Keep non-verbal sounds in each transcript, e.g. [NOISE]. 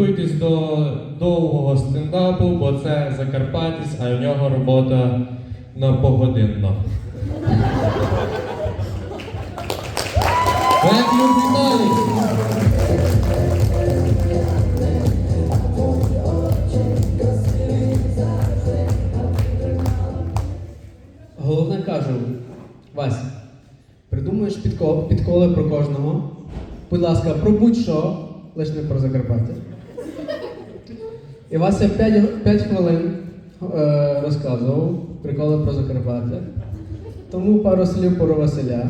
готуйтесь до довгого стендапу, бо це Закарпатець, а в нього робота на погодинно. Головне кажу, Вась, придумуєш підколи про кожного. Будь ласка, про будь-що, лише не про Закарпаття. І Вася 5, хвилин е, розказував приколи про Закарпаття. Тому пару слів про Василя.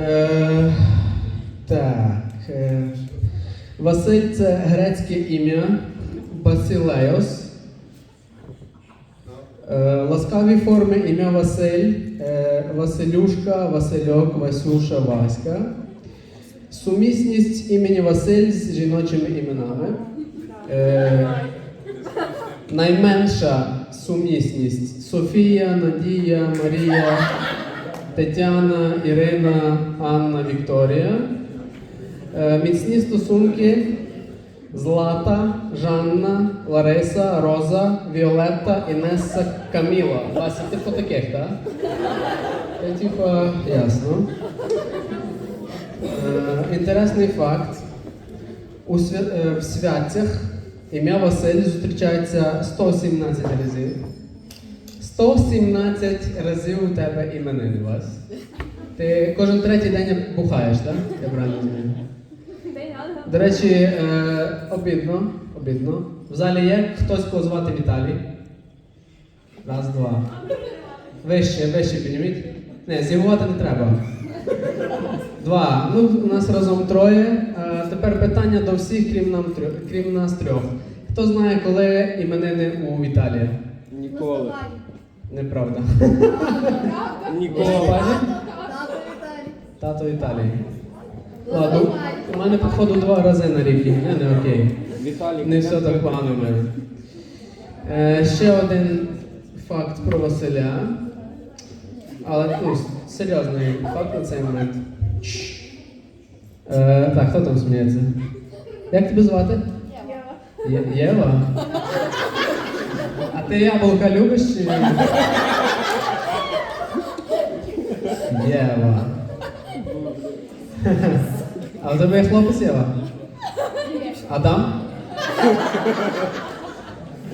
Е, так. Е, Василь це грецьке ім'я Басилеос. Е, Ласкаві форми ім'я Василь, е, Василюшка, Васильок, Васюша, Васька. Сумісність імені Василь з жіночими іменами. Е, найменша сумісність Софія, Надія, Марія, Тетяна, Ірина, Анна, Вікторія. Е, міцні стосунки Злата, Жанна, Лариса, Роза, Віолетта, Інеса, Каміла. Вася, ти по таких, так? Я типу, ясно. Е, інтересний факт. У е, святцях ім'я Василь зустрічається 117 разів. 117 разів у тебе іменини Вась. Ти кожен третій день бухаєш, так? Я правильно розумію? До речі, е, обідно, обідно. В залі є хтось кого звати Віталій. Раз, два. Вище, вище підніміть. Не, зігувати не треба. Два. Ну, у нас разом троє. Е, тепер питання до всіх, крім, нам трьох, крім нас трьох. Хто знає, коли іменини у Віталія? Ніколи. Неправда. Ніколи. Тато Віталій. Ладно, у мене, походу, два рази на рік іменини, окей. Віталій. Не все так погано в мене. Е, ще один факт про Василя. Але ну, серйозний факт на цей момент. Е, так, хто там сміється? Як тебе звати? Є- Єва? А ти яблука любиш чи? ні? Єва. А у тебе є хлопець Єва? Адам?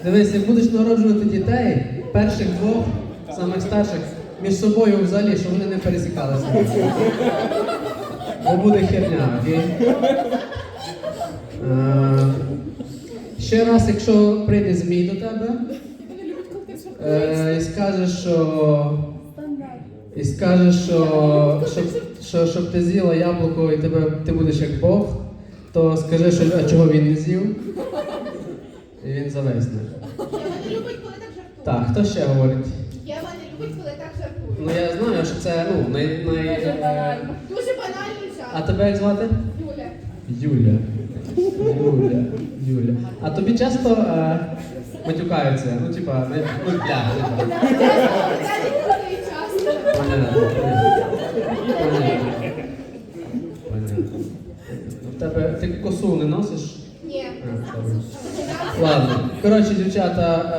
Дивись, як будеш народжувати дітей, перших двох, самих старших, між собою взагалі, щоб вони не пересікалися. Бо буде херня, окей? Е, Ще раз, якщо прийде змій до тебе е, і скаже, що. І скаже, що щоб, що, щоб ти з'їла яблуко і тебе, ти будеш як Бог, то скажи, що а чого він не з'їв. І він зависне. Єва не любить, коли так жартує. Так, хто ще говорить? Єва не любить, коли так жартує. Ну я знаю, що це ну, най, най, А тебе як звати? Юля. Юля. Юля. Юля. А тобі часто е, матюкаються? Ну, типа, не, ну, бля. Понятно. Понятно. Понятно. В тебе ти косу не носиш? Ні. А, добре. Ладно. Коротше, дівчата,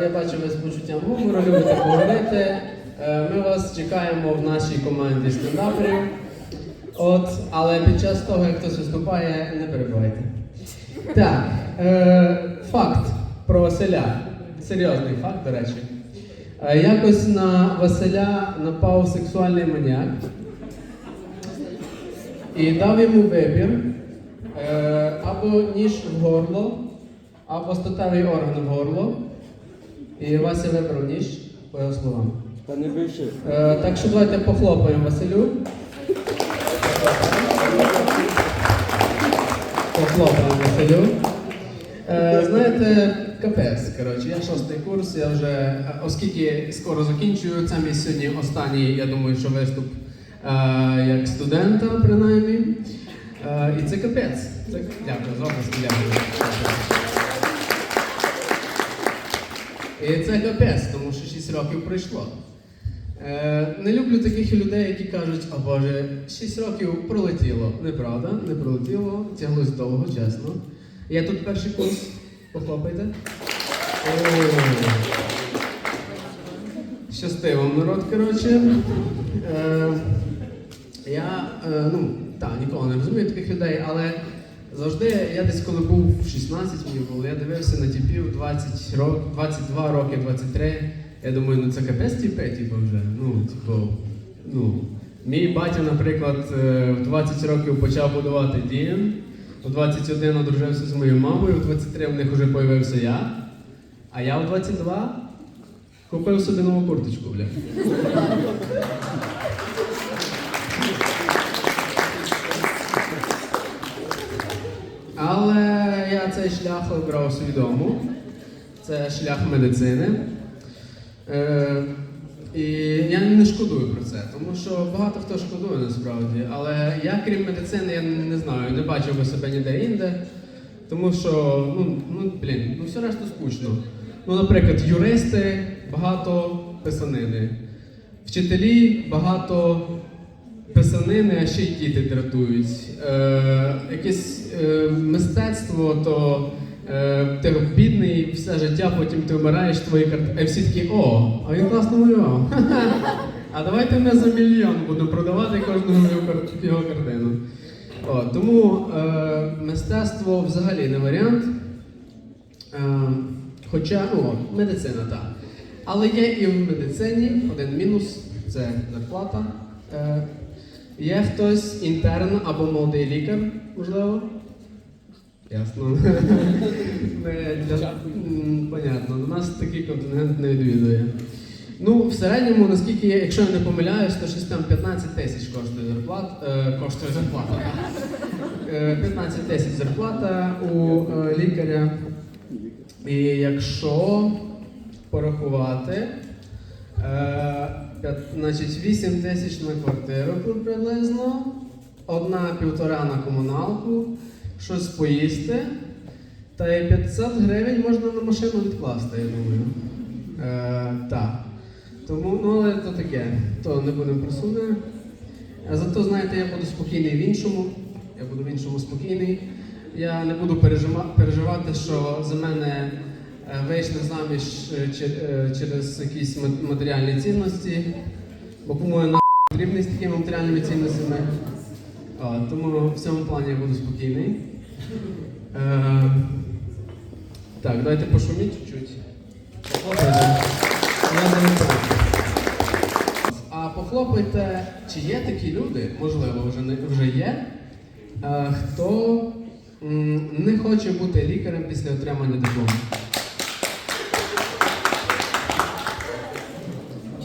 е, я бачу, ви з почуттям гумору любите поговорити. Е, ми вас чекаємо в нашій команді стендаперів. От, але під час того, як хтось виступає, не перебувайте. Так, е, факт про Василя. Серйозний факт, до речі. Е, якось на Василя напав сексуальний маніяк і дав йому вибір е, або ніж в горло, або статевий орган в горло. І Вася вибрав ніж, по його словам. Та не більше. Е, так що давайте похлопаємо Василю. Знаєте, капець, коротше, я шостий курс, я вже, е, оскільки скоро закінчую, це мій сьогодні останній, я думаю, що виступ е, як студента, принаймні. Е, і це капець. Це, дякую, з області дякую. І це капець, тому що 6 років пройшло. Е, не люблю таких людей, які кажуть, о Боже, 6 років пролетіло. Неправда, не пролетіло, тяглось довго, чесно. Я тут перший курс. Похлопайте. Щасти вам, народ, коротше. Е, я е, ну, так, ніколи не розумію таких людей, але завжди я десь коли був в 16 мені було, я дивився на типів 20 років, 22 роки, 23. Я думаю, ну це капець тіпе, типу, вже. Ну, типу, ну. Мій батя, наприклад, е, в 20 років почав будувати дім, у 21 одружився з моєю мамою, у 23 в них вже появився я, а я у 22 купив собі нову курточку, бля. Але я цей шлях обрав свідомо. Це шлях медицини. І я не шкодую про це, тому що багато хто шкодує насправді. Але я, крім медицини, я не знаю, не бачив би себе ніде інде. Тому що, ну, ну блін, ну все решту скучно. Ну, наприклад, юристи багато писанини, вчителі багато писанини, а ще й діти дратують. Е, якесь е, мистецтво, то ти бідний все життя, потім ти вмираєш, твої картини. всі такі, о, а він класно малював. [LAUGHS] А давайте ми за мільйон буду продавати кожну його картину. О, тому е, мистецтво взагалі не варіант. Е, хоча, ну, медицина, так. Але є і в медицині один мінус це зарплата. Е, є хтось інтерн або молодий лікар, можливо. Ясно. [LAUGHS] Ми для... Понятно, у нас такий контингент не відвідує. Ну, в середньому, наскільки, я- якщо я не помиляюсь, то щось там 15 тисяч коштує зарплат, е, коштує зарплата. Е, 15 тисяч зарплата у е, лікаря. І якщо порахувати, е, п'ят- значить 8 тисяч на квартиру приблизно, одна півтора на комуналку, щось поїсти, та й 500 гривень можна на машину відкласти, я думаю. Е, так. Тому, ну але то таке, то не будемо просунути. А зато, знаєте, я буду спокійний в іншому. Я буду в іншому спокійний. Я не буду переживати, що за мене е, вийшли заміж е, е, через якісь матеріальні цінності. Бо кому я на потрібний з такими матеріальними цінностями. А, тому в цьому плані я буду спокійний. Е, так, давайте пошуміть чуть-чуть. А похлопайте, чи є такі люди, можливо, вже, не, вже є, е, хто не хоче бути лікарем після отримання диплому?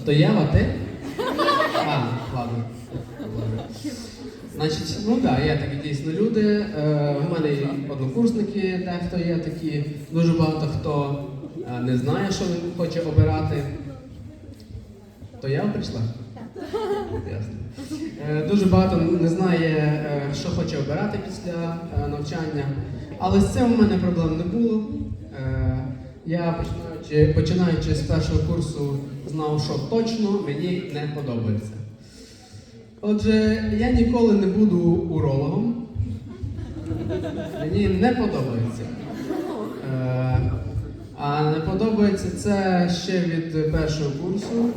То Єва, ти? А, ладно. Значить, ну так, да, є такі дійсно люди. Е, в мене і однокурсники, дехто є такі. Дуже багато хто е, не знає, що він хоче обирати. То я прийшла? Ясно. Е, Дуже багато не знає, е, що хоче обирати після навчання. Але з цим у мене проблем не було. Я починаючи, починаючи з першого курсу знав, що точно мені не подобається. Отже, я ніколи не буду урологом. Мені не подобається. Е, А не подобається це ще від першого курсу,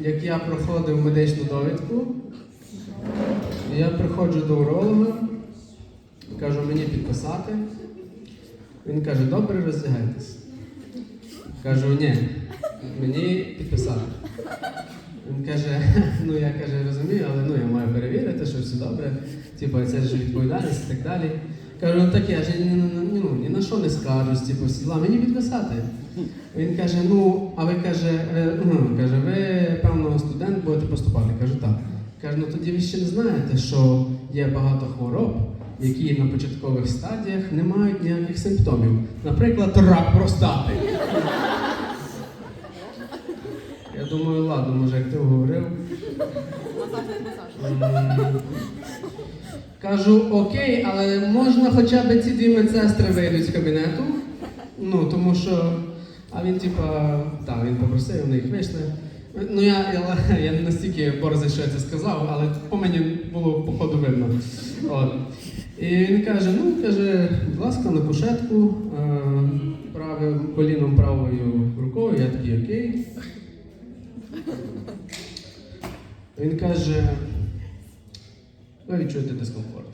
як я проходив медичну довідку. Я приходжу до уролога, кажу мені підписати. Він каже, добре, роздягайтесь. Кажу, ні, мені підписати. Він каже, [LAUGHS] ну я каже, розумію, але ну я маю перевірити, що все добре. Типу, це ж відповідальність і так далі. Кажу, ну так я ж ні, ні, ну, ні на що не скажусь, типу, всі діла, мені підписати. Він каже, ну, а ви каже, е, ну, каже, ви, певно, студент будете поступати. Кажу, так. Каже, ну тоді ви ще не знаєте, що є багато хвороб, які на початкових стадіях не мають ніяких симптомів. Наприклад, рак простати. Думаю, ладно, може, як ти говорив. Кажу, окей, але можна хоча б ці дві медсестри вийдуть з кабінету. Ну, тому що. А він, типа, так, він попросив, вони їх вийшли. Ну я, я, я не настільки борзий, що я це сказав, але по мені було походу видно. От. І він каже: ну, каже, будь ласка, на кушетку, е, правим коліном правою рукою, я такий окей. Він каже, ви відчуєте дискомфорт.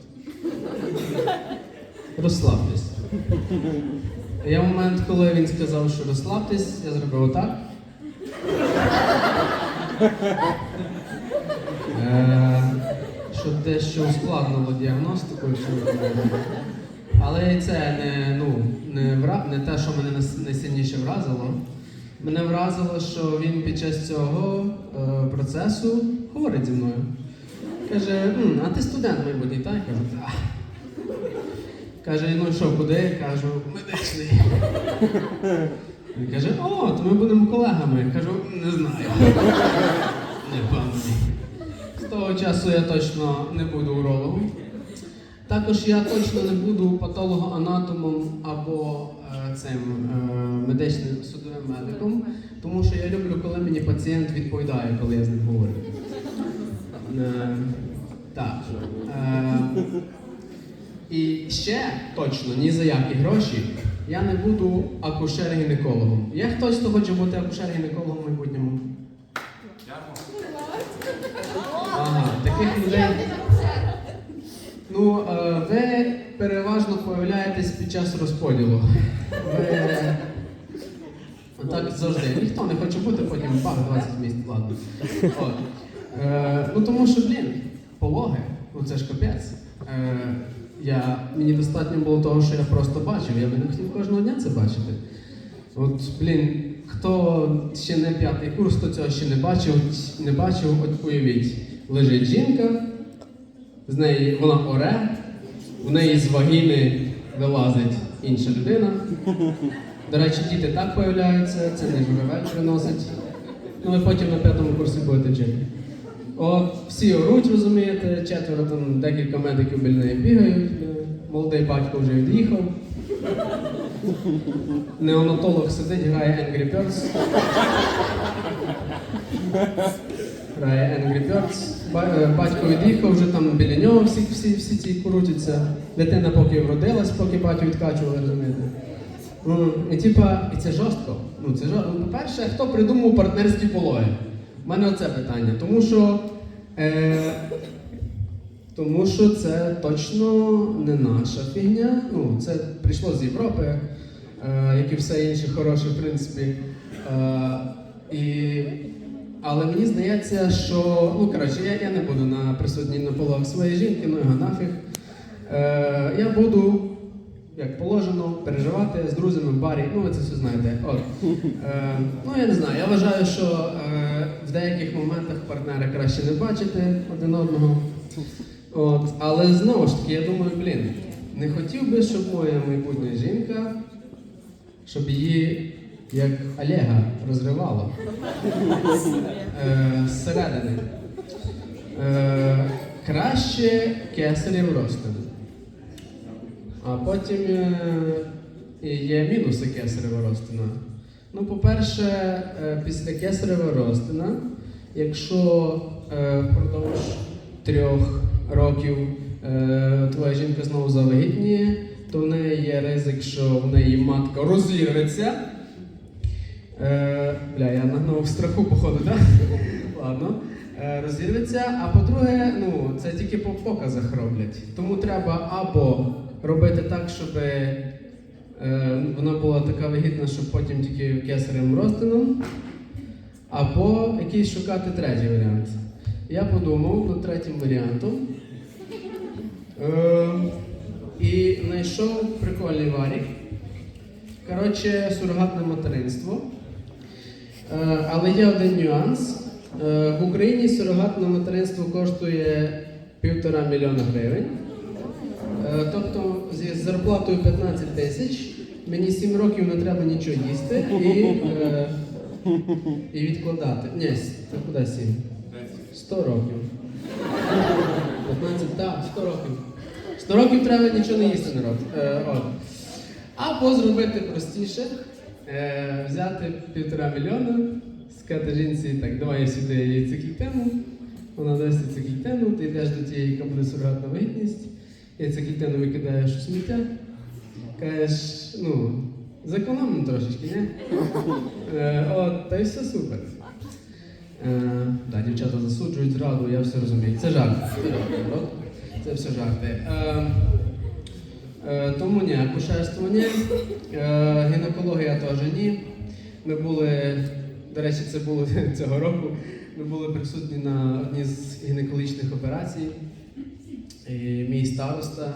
Розслабтесь. Я в момент, коли він сказав, що розслабтесь, я зробив отак. Е, що дещо ускладнило діагностику. що, Але це не, ну, не, вра... не те, що мене найсильніше вразило. Мене вразило, що він під час цього е, процесу говорить зі мною. Каже, «М, а ти студент майбутній, так? Кажу, так. Каже, ну що, куди? Кажу, медичний. Він каже, о, то ми будемо колегами. Я кажу, не знаю. Не певний. З того часу я точно не буду урологом. Також я точно не буду патологоанатомом або е, цим е, медичним судовим медиком, тому що я люблю, коли мені пацієнт відповідає, коли я з ним говорю. Е, так. Е, і ще точно ні за які гроші я не буду акушер-гінекологом. Є хтось, хто хоче бути акушер-гінекологом в майбутньому? Ага, таких людей. Ну, е, ви переважно появляєтесь під час розподілу. Ви... Так завжди. Ніхто не хоче бути, потім бах, 20 місць, ладно. Е, ну тому що, блін, пологи, ну це ж капець. Е, мені достатньо було того, що я просто бачив, я би не хотів кожного дня це бачити. От, блін, хто ще не п'ятий курс, хто цього ще не бачив, не бачив, от уявіть, лежить жінка, з неї вона оре, в неї з вагіни вилазить інша людина. До речі, діти так появляються, це не журавель приносить. Ну ви потім на п'ятому курсі будете вчити. О, всі оруть, розумієте, четверо там декілька медиків біля неї бігають. е, Молодий батько вже від'їхав. Неонатолог сидить, грає Angry Birds. Грає Angry Birds. Е, Батько від'їхав, вже там біля нього всі, всі, всі ці крутяться. Дитина поки вродилась, поки батю відкачували, розумієте. Ну, і типа, і це жорстко. Ну, це жорстко. Ну, по-перше, хто придумав партнерські пологи? У мене оце питання. Тому що. Е, тому що це точно не наша фігня. Ну, це прийшло з Європи, е, як і все інше хороше, в принципі. Е, і, але мені здається, що. Ну, коротше, я, я не буду на присутній на пологах своєї жінки, ну його нафіг. Е, я буду, як положено, переживати з друзями в барі. Ну, ви це все знаєте. От. Ну, я не знаю. Я вважаю, що в деяких моментах партнери краще не бачити один одного. От, але знову ж таки, я думаю, блін, не хотів би, щоб моя майбутня жінка, щоб її як Олега розривало е, зсередини. Е, краще кесарів розтин. А потім е, є мінуси кесарева розтина. Ну, по-перше, після кесарева розтина, якщо впродовж трьох років е, твоя жінка знову завагітніє, то в неї є ризик, що в неї матка розірветься. Е, бля, я нагнув страху, походу, так? Ладно. Е, розірветься. А по-друге, ну, це тільки по показах роблять. Тому треба або робити так, щоб е, вона була така вагітна, щоб потім тільки кесарем розтином, або якийсь шукати третій варіант. Я подумав над третім варіантом. Е, і знайшов прикольний варік. Коротше, сурогатне материнство. Е, але є один нюанс. Е, в Україні сурогатне материнство коштує півтора мільйона гривень. Тобто зі зарплатою 15 тисяч мені 7 років не треба нічого їсти і, і відкладати. Ні, та куди 7? 100 років. 15, так, 100 років. 100 років треба нічого не їсти народ. Е, от. Або зробити простіше, е, взяти півтора мільйона сказати жінці, так, давай я сюди яйцеклітину, вона дасть яйцеклітину, ти йдеш до тієї, яка буде сурогатна вагітність, яйцеклітину викидаєш у сміття, кажеш, ну, зекономимо трошечки, не? Е, от, та й все супер. Е, да, дівчата засуджують зраду, я все розумію. Це жарт. Це жарт, народ. Це все жарти. Е, е, тому ні, акушерство ні. Е, гінекологія теж ні. Ми були, до речі, це було [LAUGHS] цього року. Ми були присутні на одній з гінекологічних операцій. І мій староста,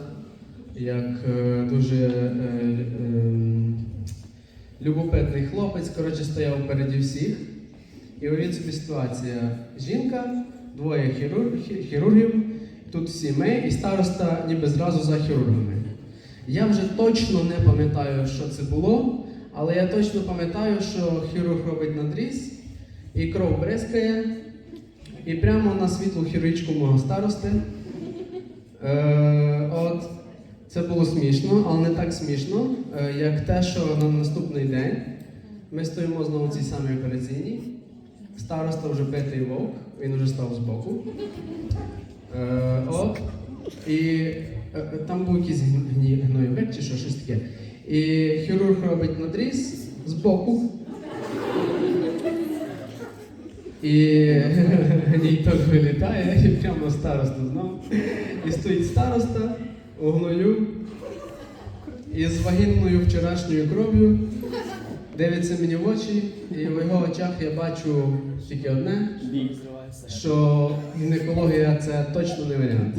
як е, дуже е, ем, любопитний хлопець, коротше, стояв впереді всіх. І уявіть собі ситуація. Жінка, двоє хірург, хірургів, тут всі ми, і староста ніби зразу за хірургами. Я вже точно не пам'ятаю, що це було, але я точно пам'ятаю, що хірург робить надріз, і кров бризкає, і прямо на світлу хірургічку мого старости. Е, от, це було смішно, але не так смішно, е, як те, що на наступний день ми стоїмо знову в цій самій операційній. Староста вже битий вовк, він вже став збоку. Е, от. І е, е, там був якийсь гні- гні- чи що, щось таке. І хірург робить надріз збоку. І [LAUGHS] гнійток вилітає, і прямо староста знов. І стоїть староста у гною із вагінною вчорашньою кров'ю, дивиться мені в очі, і в його очах я бачу тільки одне, що гінекологія це точно не варіант.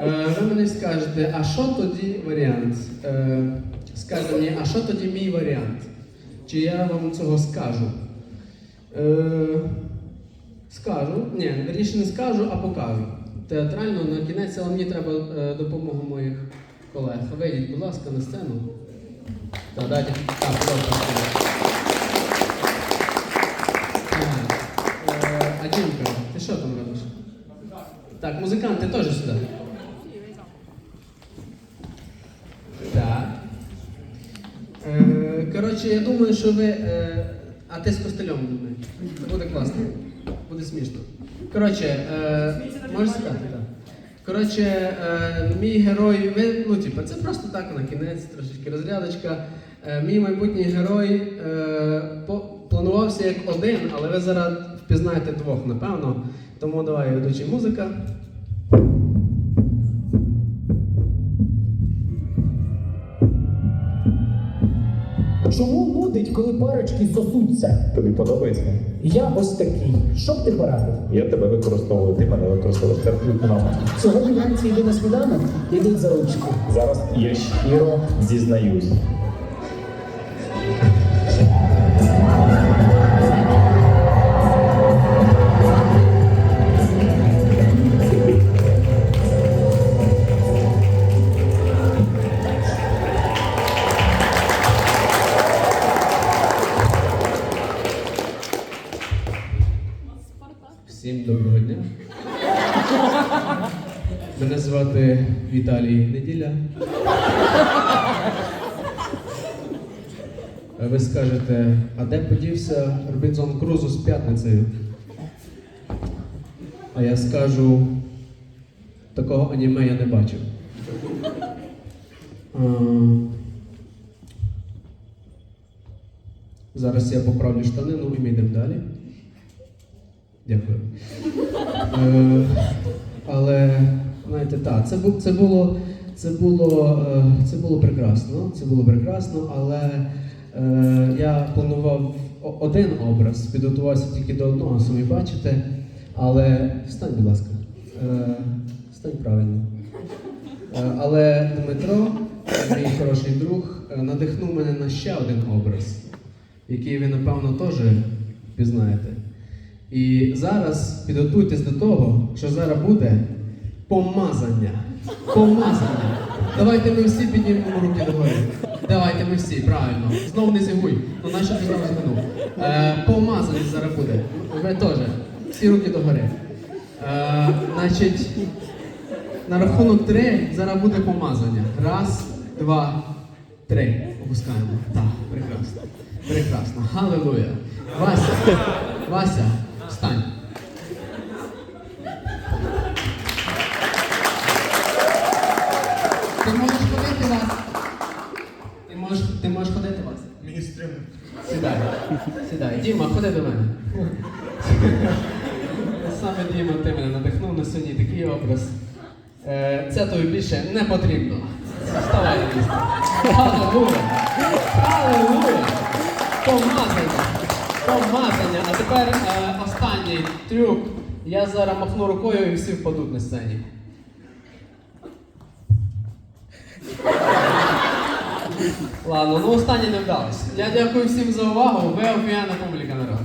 Е, Ви мені скажете, а що тоді варіант? Е, Скажете мені, а що тоді мій варіант? Чи я вам цього скажу? Е, Скажу. Ні, вірніше не скажу, а покажу. Театрально на кінець, але мені треба е, допомога моїх колег. Вийдіть, будь ласка, на сцену. Ласка. Так. Е, ти що там робиш? Так, музиканти теж сюди. Так. Е, я думаю, що ви. е, А ти з костелем думай. Буде класно. Буде смішно. Коротше, можеш так. Коротше, е, мій герой, ну, типу, це просто так на кінець, трошечки розрядочка. Е, мій майбутній герой е, планувався як один, але ви зараз впізнаєте двох, напевно. Тому давай ведучий музика. Коли парочки сосуться? Тобі подобається? Я ось такий. Що б ти порадив? Я тебе використовую, ти мене використовуєш. Це абсолютно. Сьогодні вранці йди на сніданок, йдуть за ручку. Зараз я щиро зізнаюсь. Скажете, а де подівся Робінзон Крузо з п'ятницею? А я скажу, такого аніме я не бачив. А, Зараз я поправлю штанину і ми йдемо далі. Дякую. Е, але знаєте, так, це, це було. Це було, е, це було прекрасно, це було прекрасно, але я планував один образ, підготувався тільки до одного, самі бачите. Але встань, будь ласка, е, встань правильно. Е, але Дмитро, мій хороший друг, е, надихнув мене на ще один образ, який ви, напевно, теж пізнаєте. І зараз підготуйтесь до того, що зараз буде помазання. Помазання. Давайте ми всі піднімемо руки догори. Давайте ми всі, правильно. Знов не зігуй. Ну нащо ти знову згинув? Е, помазання зараз буде. Ви теж. Всі руки догори. Е, значить, на рахунок три зараз буде помазання. Раз, два, три. Опускаємо. Так, прекрасно. Прекрасно. Халилуя. Вася, Вася, встань. Ти можеш ходити, Вася? Ти можеш, ти можеш Вася? Сідай. Сідай. Діма, ходи до мене. Саме Діма, ти мене надихнув на сьогодні такий образ. Е, це тобі більше не потрібно. Вставай на місце. Халилуя! Халилуя! Помазання! Помазання! А тепер е, останній трюк. Я зараз махну рукою і всі впадуть на сцені. Ладно, ну останнє не вдалося. Я дякую всім за увагу. Ви офігенна публіка народ.